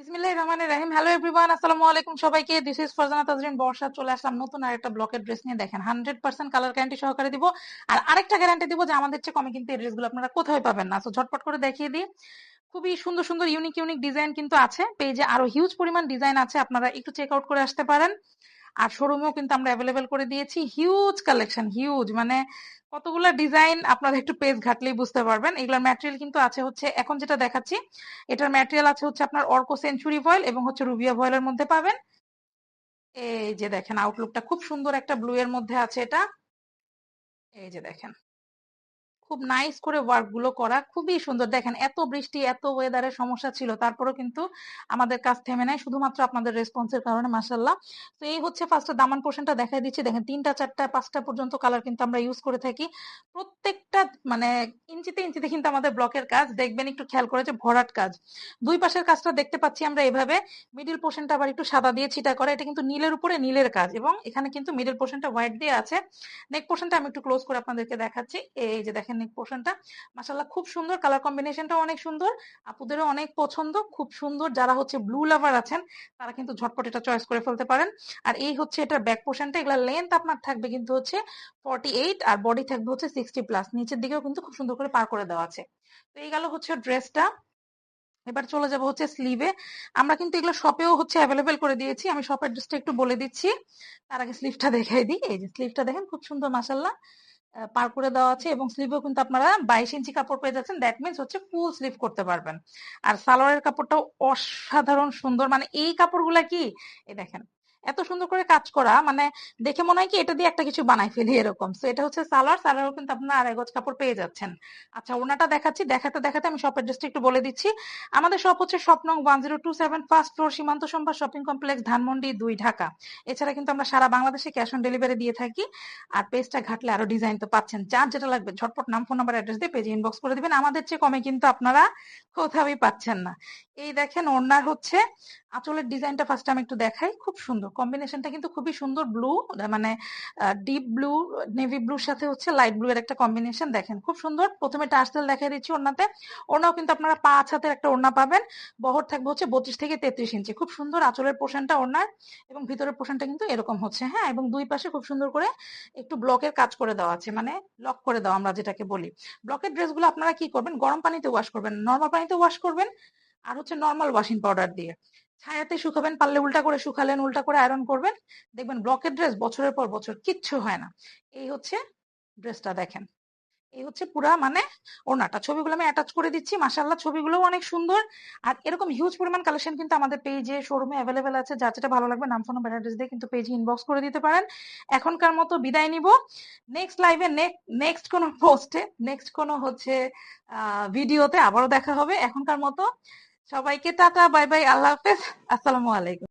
বিসমিল্লাহির রহমানির রহিম। Hello everyone আসসালামু আলাইকুম সবাইকে। দিস ইজ ফারজানা তাজরিন বর্ষা চলে আসলাম নতুন আর একটা ব্লকের ড্রেস নিয়ে। দেখেন হান্ড্রেড পার্সেন্ট কালার গ্যারান্টি সহকারে দিব। আর আরেকটা গ্যারান্টি দিব যে আমাদের চেয়ে কমে কিন্তু এই ড্রেসগুলো আপনারা কোথাও পাবেন না। তো ঝটপট করে দেখিয়ে দিই। খুবই সুন্দর সুন্দর ইউনিক ইউনিক ডিজাইন কিন্তু আছে। পেজে আরও হিউজ পরিমাণ ডিজাইন আছে। আপনারা একটু চেক আউট করে আসতে পারেন। আর শোরুমেও কিন্তু আমরা অ্যাভেলেবেল করে দিয়েছি। হিউজ কালেকশন হিউজ মানে কতগুলো ডিজাইন আপনারা একটু পেজ ঘাটলেই বুঝতে পারবেন। এগুলোর ম্যাটেরিয়াল কিন্তু আছে হচ্ছে, এখন যেটা দেখাচ্ছি, এটার ম্যাটেরিয়াল আছে হচ্ছে আপনার অর্কো সেঞ্চুরি ভয়েল এবং হচ্ছে রুবিয়া ভয়েলের মধ্যে পাবেন। এই যে দেখেন আউটলুকটা খুব সুন্দর একটা ব্লু এর মধ্যে আছে এটা। এই যে দেখেন। খুব নাইস করে ওয়ার্কগুলো করা খুবই সুন্দর। দেখেন, এত বৃষ্টি, এত ওয়েদারের সমস্যা ছিল, তারপরেও কিন্তু আমাদের কাজ থেমে নাই, শুধুমাত্র আপনাদের রেসপন্সের কারণে মাসাল্লাহ তো এই হচ্ছে ফার্স্টে দামান পোর্শনটা দেখাই দিচ্ছি। দেখেন, তিনটা, চারটা, পাঁচটা পর্যন্ত কালার কিন্তু আমরা ইউজ করে থাকি। প্রত্যেকটা মানে ইঞ্চিতে ইঞ্চিতে কিন্তু আমাদের ব্লকের কাজ। দেখবেন, একটু খেয়াল করেছে ভরাট কাজ। দুই পাশের কাজটা দেখতে পাচ্ছি আমরা এভাবে। মিডিল পোর্শনটা আবার একটু সাদা দিয়ে ছিটা করা। এটা কিন্তু নীলের উপরে নীলের কাজ এবং এখানে কিন্তু মিডল পোর্শনটা হোয়াইট দিয়ে আছে। নেক পোর্শনটা আমি একটু ক্লোজ করে আপনাদেরকে দেখাচ্ছি। এই যে দেখেন নেক পোর্শনটা মাসাল্লাহ খুব সুন্দর কালার কম্বিনেশনটা অনেক সুন্দর। আপুদেরও অনেক পছন্দ। খুব সুন্দর যারা হচ্ছে ব্লু লাভার আছেন, তারা কিন্তু ঝটপট এটা চয়েস করে ফেলতে পারেন। আর এই হচ্ছে এটার ব্যাক পোর্শনটা এগুলা লেন্থ আপনার থাকবে কিন্তু হচ্ছে ফর্টি এইট আর বডি থাকবে হচ্ছে সিক্সটি প্লাস নিচের দিকেও কিন্তু খুব সুন্দর করে পার করে দেওয়া আছে। তো এই গেল হচ্ছে ড্রেসটা এবার চলে যাব হচ্ছে স্লিভে আমরা কিন্তু এগুলো শপেও হচ্ছে অ্যাভেলেবেল করে দিয়েছি। আমি শপের ড্রেসটা একটু বলে দিচ্ছি। তার আগে স্লিভটা দেখাই দিই। এই যে স্লিভটা দেখেন, খুব সুন্দর মাসাল্লাহ পার করে দেওয়া আছে এবং স্লিভও কিন্তু আপনারা বাইশ ইঞ্চি কাপড় পেয়ে যাচ্ছেন। দ্যাট মিনস হচ্ছে ফুল স্লিভ করতে পারবেন। আর সালোয়ারের কাপড়টাও অসাধারণ সুন্দর। মানে এই কাপড়গুলা কি? এই দেখেন এত সুন্দর করে কাজ করা মানে দেখে মনে হয় কি এটা দিয়ে একটা কিছু বানাই ফেলি এরকম। তো এটা হচ্ছে সালোয়ার, সালোয়ারও কিন্তু আপনার আড়াই গজ কাপড় পেয়ে যাচ্ছেন। আচ্ছা ওনাটা দেখাচ্ছি। দেখাতে দেখাতে আমি শপের ড্রেসটা একটু বলে দিচ্ছি। আমাদের শপ হচ্ছে স্বপ্নং one zero two seven first floor সীমান্ত সম্পাদ শপিং কমপ্লেক্স, ধানমন্ডি দুই, ঢাকা। এছাড়া কিন্তু আমরা সারা বাংলাদেশে ক্যাশ অন ডেলিভারি দিয়ে থাকি। আর পেজটা ঘাটলে আরও ডিজাইন তো পাচ্ছেন। যার যেটা লাগবে, ঝটপট নাম ফোন নাম্বার অ্যাড্রেস দিয়ে পেজে ইনবক্স করে দিবেন। আমাদের চেয়ে কমে কিন্তু আপনারা কোথাওই পাচ্ছেন না। এই দেখেন ওনার হচ্ছে আঁচলের ডিজাইনটা ফার্স্ট আমি একটু দেখাই, খুব সুন্দর। কম্বিনেশনটা কিন্তু খুবই সুন্দর ব্লু মানে ডিপ ব্লু নেভি ব্লুর সাথে হচ্ছে লাইট ব্লু এর একটা কম্বিনেশন দেখেন, খুব সুন্দর। প্রথমে টার্সেল দেখাই দিচ্ছি ওনাতে ওনাও কিন্তু আপনারা পাঁচ হাতের একটা ওড়না পাবেন। বহর থাকবে হচ্ছে বত্রিশ থেকে তেত্রিশ ইঞ্চি। খুব সুন্দর আঁচলের পোর্শনটা ওনার এবং ভিতরের পোর্শনটা কিন্তু এরকম হচ্ছে হ্যাঁ? এবং দুই পাশে খুব সুন্দর করে একটু ব্লকের কাজ করে দেওয়া আছে মানে লক করে দেওয়া আমরা যেটাকে বলি। ব্লকের ড্রেসগুলো আপনারা কি করবেন? গরম পানিতে ওয়াশ করবেন। নর্মাল পানিতে ওয়াশ করবেন আর হচ্ছে নর্মাল ওয়াশিং পাউডার দিয়ে। ছায়াতে শুকাবেন, পারলে উল্টা করে শুকালেন, উল্টা করে আয়রন করবেন। দেখবেন ব্লকের ড্রেস বছরের পর বছর কিচ্ছু হয় না। এই হচ্ছে ড্রেসটা দেখেন। এই হচ্ছে পুরা মানে ওনাটা ছবিগুলো আমি অ্যাটাচ করে দিচ্ছি। মাসাল্লাহ ছবিগুলো অনেক সুন্দর। আর এরকম হিউজ পরিমাণ কালেকশন কিন্তু আমাদের পেজে শোরুমে অ্যাভেলেবেল আছে। যা যেটা ভালো লাগবে, নাম ফোন অ্যাড্রেস দিয়ে কিন্তু পেজে ইনবক্স করে দিতে পারেন। এখনকার মতো বিদায় নিব। নেক্সট লাইভে নেক্সট কোনো পোস্টে নেক্সট কোনো হচ্ছে ভিডিওতে আবারও দেখা হবে। এখনকার মতো সবাইকে টাটা বাই বাই আল্লাহ হাফেজ। আসসালামু আলাইকুম।